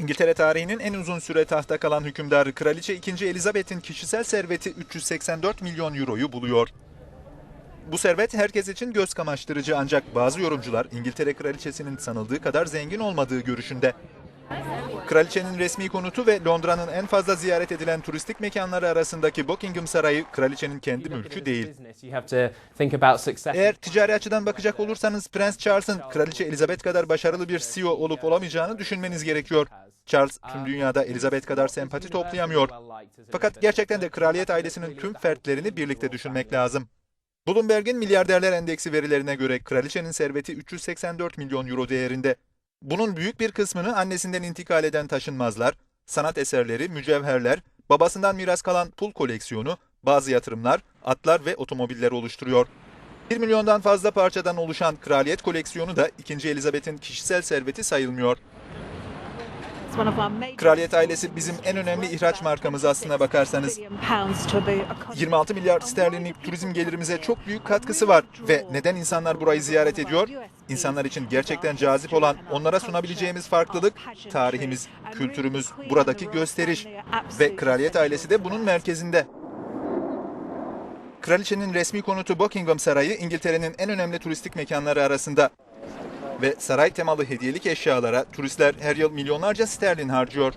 İngiltere tarihinin en uzun süre tahta kalan hükümdarı Kraliçe 2. Elizabeth'in kişisel serveti 384 milyon euroyu buluyor. Bu servet herkes için göz kamaştırıcı ancak bazı yorumcular İngiltere kraliçesinin sanıldığı kadar zengin olmadığı görüşünde. Kraliçenin resmi konutu ve Londra'nın en fazla ziyaret edilen turistik mekanları arasındaki Buckingham Sarayı kraliçenin kendi mülkü değil. Eğer ticari açıdan bakacak olursanız Prens Charles'ın Kraliçe Elizabeth kadar başarılı bir CEO olup olamayacağını düşünmeniz gerekiyor. Charles tüm dünyada Elizabeth kadar sempati toplayamıyor. Fakat gerçekten de kraliyet ailesinin tüm fertlerini birlikte düşünmek lazım. Bloomberg'in milyarderler endeksi verilerine göre kraliçenin serveti 384 milyon euro değerinde. Bunun büyük bir kısmını annesinden intikal eden taşınmazlar, sanat eserleri, mücevherler, babasından miras kalan pul koleksiyonu, bazı yatırımlar, atlar ve otomobiller oluşturuyor. 1 milyondan fazla parçadan oluşan kraliyet koleksiyonu da 2. Elizabeth'in kişisel serveti sayılmıyor. Kraliyet ailesi bizim en önemli ihraç markamız aslına bakarsanız. 26 milyar sterlinlik turizm gelirimize çok büyük katkısı var. Ve neden insanlar burayı ziyaret ediyor? İnsanlar için gerçekten cazip olan, onlara sunabileceğimiz farklılık, tarihimiz, kültürümüz, buradaki gösteriş. Ve kraliyet ailesi de bunun merkezinde. Kraliçenin resmi konutu Buckingham Sarayı İngiltere'nin en önemli turistik mekanları arasında. Ve saray temalı hediyelik eşyalara turistler her yıl milyonlarca sterlin harcıyor.